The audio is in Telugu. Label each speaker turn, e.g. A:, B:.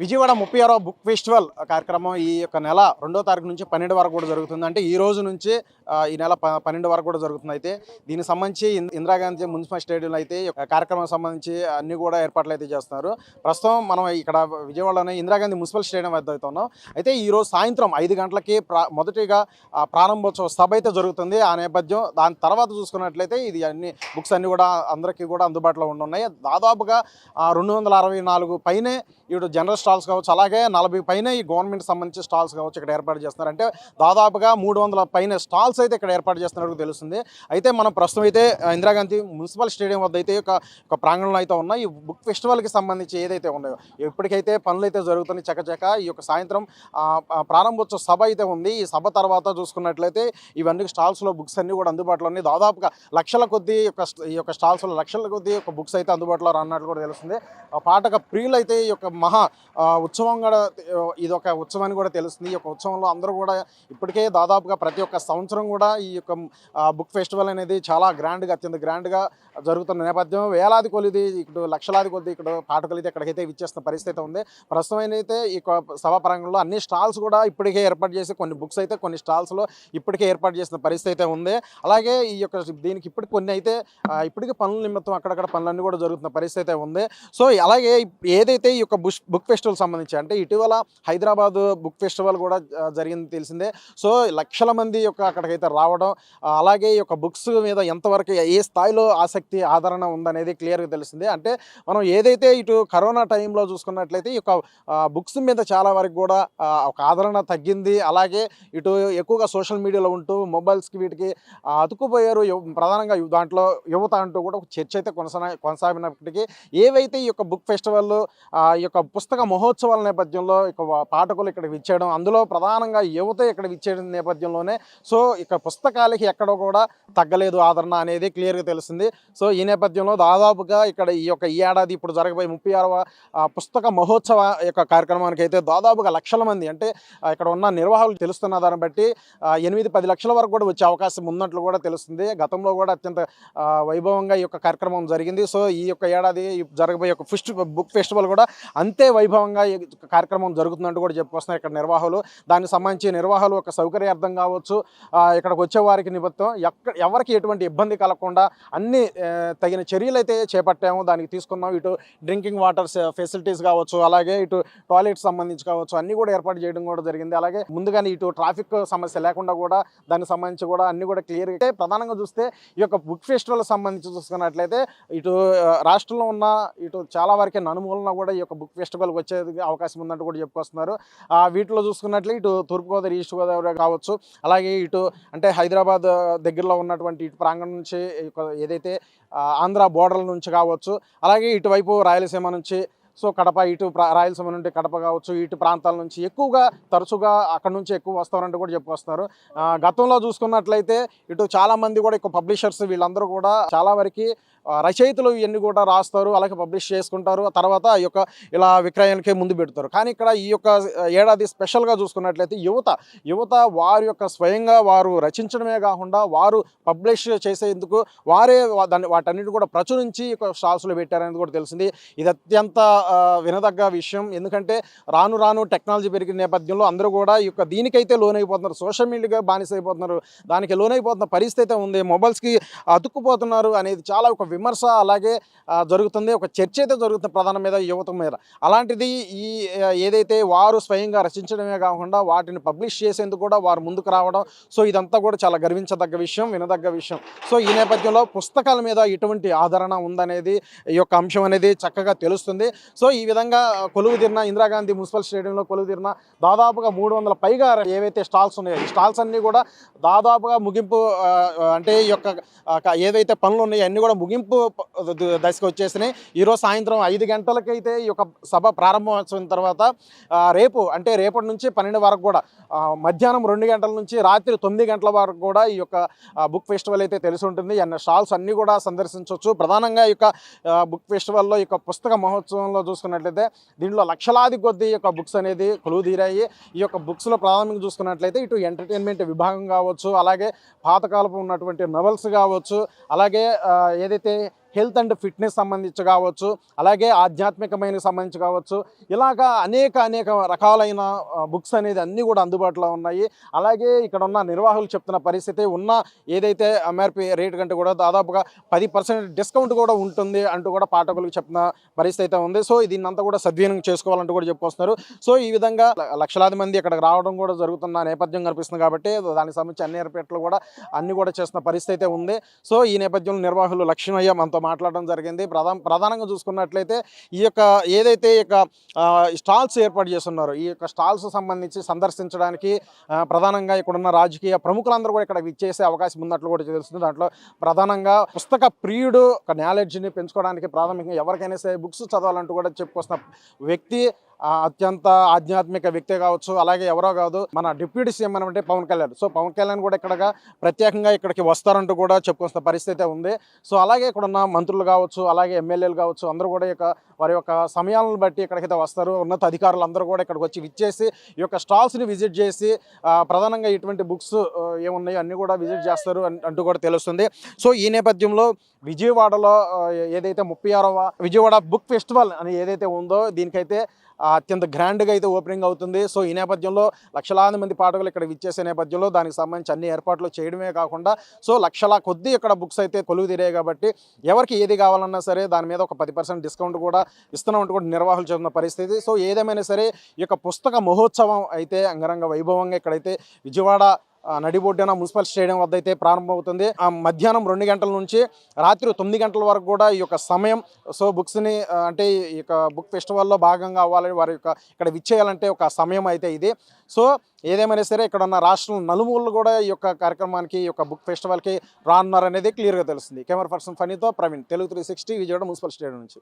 A: విజయవాడ ముప్పై ఆరో బుక్ ఫెస్టివల్ కార్యక్రమం ఈ యొక్క నెల రెండో తారీఖు నుంచి పన్నెండు వరకు కూడా జరుగుతుంది. అంటే ఈ రోజు నుంచి ఈ నెల ప- పన్నెండు వరకు కూడా జరుగుతుంది. అయితే దీనికి సంబంధించి ఇందిరాగాంధీ మున్సిపల్ స్టేడియంలో అయితే కార్యక్రమం సంబంధించి అన్ని కూడా ఏర్పాట్లు అయితే చేస్తున్నారు. ప్రస్తుతం మనం ఇక్కడ విజయవాడలోనే ఇందిరాగాంధీ మున్సిపల్ స్టేడియం వద్ద అవుతున్నాం ఉన్నాం. అయితే ఈ రోజు సాయంత్రం ఐదు గంటలకి మొదటిగా ప్రారంభోత్సవ సభ అయితే జరుగుతుంది. ఆ నేపథ్యం దాని తర్వాత చూసుకున్నట్లయితే ఇది అన్ని బుక్స్ అన్ని కూడా అందరికీ కూడా అందుబాటులో ఉన్నాయి దాదాపుగా రెండు వందల అరవై నాలుగు పైనే ఇప్పుడు జనరల్ స్టాల్స్ కావచ్చు అలాగే నలభై పైన ఈ గవర్నమెంట్ సంబంధించి స్టాల్స్ కావచ్చు ఇక్కడ ఏర్పాటు చేస్తున్నారు. అంటే దాదాపుగా మూడు వందల పైన స్టాల్స్ అయితే ఇక్కడ ఏర్పాటు చేస్తున్నట్టు తెలుస్తుంది. అయితే మనం ప్రస్తుతం అయితే ఇందిరాగాంధీ మున్సిపల్ స్టేడియం వద్ద అయితే ఒక ఒక ప్రాంగణంలో అయితే ఉన్నాయి ఈ బుక్ ఫెస్టివల్కి సంబంధించి ఏదైతే ఉన్నాయో ఇప్పటికైతే పనులు అయితే జరుగుతున్నాయి చకచక. ఈ యొక్క సాయంత్రం ప్రారంభోత్సవ సభ అయితే ఉంది. ఈ సభ తర్వాత చూసుకున్నట్లయితే ఇవన్నీ స్టాల్స్లో బుక్స్ అన్నీ కూడా అందుబాటులో ఉన్నాయి. దాదాపుగా లక్షల కొద్దీ యొక్క ఈ యొక్క స్టాల్స్లో లక్షల కొద్దీ యొక్క బుక్స్ అయితే అందుబాటులో రాన్నట్లు కూడా తెలుస్తుంది. ఆ పాటక ప్రియులు అయితే ఈ యొక్క మహా ఉత్సవం కూడా ఇది ఒక ఉత్సవం అని కూడా తెలుస్తుంది. ఈ యొక్క ఉత్సవంలో అందరూ కూడా ఇప్పటికే దాదాపుగా ప్రతి ఒక్క సంవత్సరం కూడా ఈ యొక్క బుక్ ఫెస్టివల్ అనేది చాలా గ్రాండ్గా అత్యంత గ్రాండ్గా జరుగుతున్న నేపథ్యం వేలాది కొలిది ఇక్కడ లక్షలాది కొద్ది ఇక్కడ పాఠకులు అయితే ఇక్కడికైతే విచ్చేస్తున్న పరిస్థితి ఉంది. ప్రస్తుతం అయితే ఈ సభాపరంగంలో అన్ని స్టాల్స్ కూడా ఇప్పటికే ఏర్పాటు చేసి కొన్ని బుక్స్ అయితే కొన్ని స్టాల్స్లో ఇప్పటికే ఏర్పాటు చేసిన పరిస్థితి అయితే ఉంది. అలాగే ఈ యొక్క దీనికి ఇప్పటికి కొన్ని అయితే ఆ, ఇప్పటికే పనుల నిమిత్తం అక్కడక్కడ పనులన్నీ కూడా జరుగుతున్న పరిస్థితి అయితే ఉంది. సో అలాగే ఏదైతే ఈ యొక్క బుష్ బుక్ ఫెస్టివల్ సంబంధించి అంటే ఇటీవల హైదరాబాద్ బుక్ ఫెస్టివల్ కూడా జరిగింది తెలిసిందే. సో లక్షల మంది యొక్క అక్కడికైతే రావడం అలాగే ఈ యొక్క బుక్స్ మీద ఎంతవరకు ఏ స్థాయిలో ఆసక్తి ఆదరణ ఉందనేది క్లియర్గా తెలిసిందే. అంటే మనం ఏదైతే ఇటు కరోనా టైంలో చూసుకున్నట్లయితే ఈ యొక్క బుక్స్ మీద చాలా వరకు కూడా ఒక ఆదరణ తగ్గింది. అలాగే ఇటు ఎక్కువగా సోషల్ మీడియాలో ఉంటూ మొబైల్స్కి వీటికి అతుకుపోయారు అతుక్కుపోయారు ప్రధానంగా దాంట్లో యువత అంటూ కూడా ఒక చర్చ అయితే కొనసా కొనసాగినప్పటికీ ఏవైతే ఈ యొక్క బుక్ ఫెస్టివల్ ఈ యొక్క పుస్తక మహోత్సవాల నేపథ్యంలో ఇక పాఠకులు ఇక్కడ విచ్చేయడం అందులో ప్రధానంగా యువత ఇక్కడ విచ్చేయడం నేపథ్యంలోనే. సో ఇక పుస్తకాలకి ఎక్కడ కూడా తగ్గలేదు ఆదరణ అనేది క్లియర్గా తెలిసింది. సో ఈ నేపథ్యంలో దాదాపుగా ఇక్కడ ఈ యొక్క ఈ ఏడాది ఇప్పుడు జరగబోయే ముప్పై ఆరవ పుస్తక మహోత్సవ యొక్క కార్యక్రమానికి అయితే దాదాపుగా లక్షల మంది అంటే ఇక్కడ ఉన్న నిర్వాహకులు తెలుస్తున్న దాన్ని బట్టి ఎనిమిది పది లక్షల వరకు కూడా వచ్చే అవకాశం ఉన్నట్లు కూడా తెలుస్తుంది. గతంలో కూడా అత్యంత వైభవంగా ఈ యొక్క కార్యక్రమం జరిగింది. సో ఈ యొక్క ఏడాది జరగబోయే యొక్క ఫెస్ట్ బుక్ ఫెస్టివల్ కూడా అంతే వైభవం వైభవంగా కార్యక్రమం జరుగుతున్నట్టు కూడా చెప్పుకొస్తున్నారు ఇక్కడ నిర్వాహకులు. దానికి సంబంధించి నిర్వాహకులు ఒక సౌకర్యార్థం కావచ్చు ఇక్కడికి వచ్చే వారికి నిమిత్తం ఎక్కడ ఎవరికి ఎటువంటి ఇబ్బంది కలగకుండా అన్ని తగిన చర్యలు అయితే చేపట్టాము దానికి తీసుకున్నాం. ఇటు డ్రింకింగ్ వాటర్ ఫెసిలిటీస్ కావచ్చు అలాగే ఇటు టాయిలెట్ సంబంధించి కావచ్చు అన్ని కూడా ఏర్పాటు చేయడం కూడా జరిగింది. అలాగే ముందుగానే ఇటు ట్రాఫిక్ సమస్య లేకుండా కూడా దానికి సంబంధించి కూడా అన్ని కూడా క్లియర్ అయితే ప్రధానంగా చూస్తే ఈ యొక్క బుక్ ఫెస్టివల్ సంబంధించి చూసుకున్నట్లయితే ఇటు రాష్ట్రంలో ఉన్న ఇటు చాలా వరకే నలుమూలన కూడా ఈ యొక్క బుక్ ఫెస్టివల్కి వచ్చే అవకాశం ఉందంటూ కూడా చెప్పుకొస్తున్నారు. ఆ, వీటిలో చూసుకున్నట్లు ఇటు తూర్పుగోదావరి ఈస్ట్ గోదావరి కావచ్చు అలాగే ఇటు అంటే హైదరాబాద్ దగ్గరలో ఉన్నటువంటి ఇటు ప్రాంగణం నుంచి ఏదైతే ఆంధ్ర బోర్డర్ల నుంచి కావచ్చు అలాగే ఇటువైపు రాయలసీమ నుంచి సో కడప ఇటు రాయలసీమ నుండి కడప కావచ్చు ఇటు ప్రాంతాల నుంచి ఎక్కువగా తరచుగా అక్కడ నుంచి ఎక్కువ వస్తారంటూ కూడా చెప్పుకొస్తారు గతంలో చూసుకున్నట్లయితే ఇటు చాలా మంది కూడా ఎక్కువ పబ్లిషర్స్ వీళ్ళందరూ కూడా చాలా వరకు రచయితలు ఇవన్నీ కూడా రాస్తారు అలాగే పబ్లిష్ చేసుకుంటారు. తర్వాత ఈ యొక్క ఇలా విక్రయానికే ముందు పెడతారు. కానీ ఇక్కడ ఈ యొక్క ఏడాది స్పెషల్గా చూసుకున్నట్లయితే యువత యువత వారి యొక్క స్వయంగా వారు రచించడమే కాకుండా వారు పబ్లిష్ చేసేందుకు వారే దాన్ని వాటన్నిటి కూడా ప్రచురించి ఒక స్టాల్స్లో పెట్టారనేది కూడా తెలిసింది. ఇది అత్యంత వినదగ్గ విషయం. ఎందుకంటే రాను రాను టెక్నాలజీ పెరిగిన నేపథ్యంలో అందరూ కూడా ఈ యొక్క దీనికైతే లోనైపోతున్నారు. సోషల్ మీడియాగా బానిస అయిపోతున్నారు దానికి లోనైపోతున్న పరిస్థితి అయితే ఉంది. మొబైల్స్కి అతుక్కుపోతున్నారు అనేది చాలా ఒక విమర్శ అలాగే జరుగుతుంది. ఒక చర్చ అయితే జరుగుతుంది ప్రధాన మీద యువత మీద. అలాంటిది ఈ ఏదైతే వారు స్వయంగా రచించడమే కాకుండా వాటిని పబ్లిష్ చేసేందుకు కూడా వారు ముందుకు రావడం సో ఇదంతా కూడా చాలా గర్వించదగ్గ విషయం వినదగ్గ విషయం. సో ఈ నేపథ్యంలో పుస్తకాల మీద ఇటువంటి ఆదరణ ఉందనేది ఈ యొక్క అంశం అనేది చక్కగా తెలుస్తుంది. సో ఈ విధంగా కొలువు తీరిన ఇందిరాగాంధీ మున్సిపల్ స్టేడియంలో కొలువు తీరిన దాదాపుగా మూడు వందల పైగా ఏవైతే స్టాల్స్ ఉన్నాయో ఈ స్టాల్స్ అన్నీ కూడా దాదాపుగా ముగింపు అంటే ఈ యొక్క ఏదైతే పనులు ఉన్నాయో అన్నీ కూడా ముగింపు ప- దశకు వచ్చేసినాయి. ఈరోజు సాయంత్రం ఐదు గంటలకైతే ఈ యొక్క సభ ప్రారంభోత్సవం తర్వాత రేపు అంటే రేపటి నుంచి పన్నెండు వరకు కూడా మధ్యాహ్నం రెండు గంటల నుంచి రాత్రి తొమ్మిది గంటల వరకు కూడా ఈ యొక్క బుక్ ఫెస్టివల్ అయితే తెలిసి ఉంటుంది అన్న స్టాల్స్ అన్నీ కూడా సందర్శించవచ్చు. ప్రధానంగా ఈ యొక్క బుక్ ఫెస్టివల్లో ఈ యొక్క పుస్తక మహోత్సవంలో చూసుకున్నట్లయితే దీంట్లో లక్షలాది కొద్ది యొక్క బుక్స్ అనేది కొలువు తీరాయి ఈ యొక్క బుక్స్లో ప్రాథమికంగా చూసుకున్నట్లయితే ఇటు ఎంటర్టైన్మెంట్ విభాగం కావచ్చు అలాగే పాతకాలపు ఉన్నటువంటి నవల్స్ కావచ్చు అలాగే ఏదైతే ఏదైతే హెల్త్ అండ్ ఫిట్నెస్ సంబంధించి కావచ్చు అలాగే ఆధ్యాత్మికమైన సంబంధించి కావచ్చు ఇలాగా అనేక అనేక రకాలైన బుక్స్ అనేది అన్నీ కూడా అందుబాటులో ఉన్నాయి. అలాగే ఇక్కడ ఉన్న నిర్వాహకులు చెప్తున్న పరిస్థితి ఉన్న ఏదైతే ఎంఆర్పి రేట్ కంటే కూడా దాదాపుగా పది పర్సెంట్ డిస్కౌంట్ కూడా ఉంటుంది అంటూ కూడా పాఠకులకు చెప్తున్న పరిస్థితి అయితే ఉంది. సో దీన్ని అంతా కూడా సద్వినియోగం చేసుకోవాలంటూ కూడా చెప్పుకొస్తున్నారు సో ఈ విధంగా లక్షలాది మంది ఇక్కడికి రావడం కూడా జరుగుతున్న నేపథ్యం కనిపిస్తుంది కాబట్టి దానికి సంబంధించి అన్ని ఏర్పాట్లు కూడా అన్ని కూడా చేస్తున్న పరిస్థితి అయితే ఉంది. సో ఈ నేపథ్యంలో నిర్వాహకులు లక్ష్మయ్య మనతో మాట్లాడడం జరిగింది. ప్రధాన ప్రధానంగా చూసుకున్నట్లయితే ఈ యొక్క ఏదైతే ఈ యొక్క స్టాల్స్ ఏర్పాటు చేస్తున్నారు ఈ యొక్క స్టాల్స్ సంబంధించి సందర్శించడానికి ప్రధానంగా ఇక్కడ ఉన్న రాజకీయ ప్రముఖులందరూ కూడా ఇక్కడ విచ్చేసే అవకాశం ఉన్నట్లు కూడా తెలుస్తుంది. దాంట్లో ప్రధానంగా పుస్తక ప్రియుడు ఒక నాలెడ్జ్ని పెంచుకోవడానికి ప్రాథమికంగా ఎవరికైనా సరే బుక్స్ చదవాలంటూ కూడా చెప్పుకొస్తున్న వ్యక్తి అత్యంత ఆధ్యాత్మిక వ్యక్తి కావచ్చు అలాగే ఎవరో కాదు మన డిప్యూటీ సీఎం అంటే పవన్ కళ్యాణ్. సో పవన్ కళ్యాణ్ కూడా ఇక్కడ ప్రత్యేకంగా ఇక్కడికి వస్తారంటూ కూడా చెప్పుకొస్తున్న పరిస్థితి ఉంది. సో అలాగే ఇక్కడ ఉన్న మంత్రులు కావచ్చు అలాగే ఎమ్మెల్యేలు కావచ్చు అందరూ కూడా ఈ యొక్క వారి యొక్క సమయాలను బట్టి ఇక్కడికైతే వస్తారు. ఉన్నత అధికారులు అందరూ కూడా ఇక్కడికి వచ్చి విచ్చేసి ఈ యొక్క స్టాల్స్ని విజిట్ చేసి ప్రధానంగా ఇటువంటి బుక్స్ ఏమున్నాయో అన్నీ కూడా విజిట్ చేస్తారు అంటూ కూడా తెలుస్తుంది. సో ఈ నేపథ్యంలో విజయవాడలో ఏదైతే ముప్పై ఆరవ విజయవాడ బుక్ ఫెస్టివల్ అని ఏదైతే ఉందో దీనికైతే అత్యంత గ్రాండ్గా అయితే ఓపెనింగ్ అవుతుంది. సో ఈ నేపథ్యంలో లక్షలాది మంది పాఠకులు ఇక్కడ విచ్చేసే నేపథ్యంలో దానికి సంబంధించి అన్ని ఏర్పాట్లు చేయడమే కాకుండా సో లక్షల కొద్దీ ఇక్కడ బుక్స్ అయితే కొలువు తీరాయి కాబట్టి ఎవరికి ఏది కావాలన్నా సరే దాని మీద ఒక పది పర్సెంట్ డిస్కౌంట్ కూడా ఇస్తున్నామంటూ కూడా నిర్వాహకులు చెందిన పరిస్థితి. సో ఏదేమైనా సరే ఈ యొక్క పుస్తక మహోత్సవం అయితే అంగరంగ వైభవంగా ఇక్కడైతే విజయవాడ నడిబొడ్డున మున్సిపల్ స్టేడియం వద్ద అయితే ప్రారంభమవుతుంది మధ్యాహ్నం రెండు గంటల నుంచి రాత్రి తొమ్మిది గంటల వరకు కూడా ఈ యొక్క సమయం సో బుక్స్ని అంటే ఈ యొక్క బుక్ ఫెస్టివల్లో భాగంగా అవ్వాలని వారి యొక్క ఇక్కడ విచ్చేయాలంటే ఒక సమయం అయితే ఇది. సో ఏదేమైనా సరే ఇక్కడ ఉన్న రాష్ట్రం నలుమూలలు కూడా ఈ యొక్క కార్యక్రమానికి ఈ యొక్క బుక్ ఫెస్టివల్కి రానున్నారనేది క్లియర్గా తెలుస్తుంది. Camera person ఫనీతో Praveen Telugu three sixty Vijayawada municipal stadium నుంచి.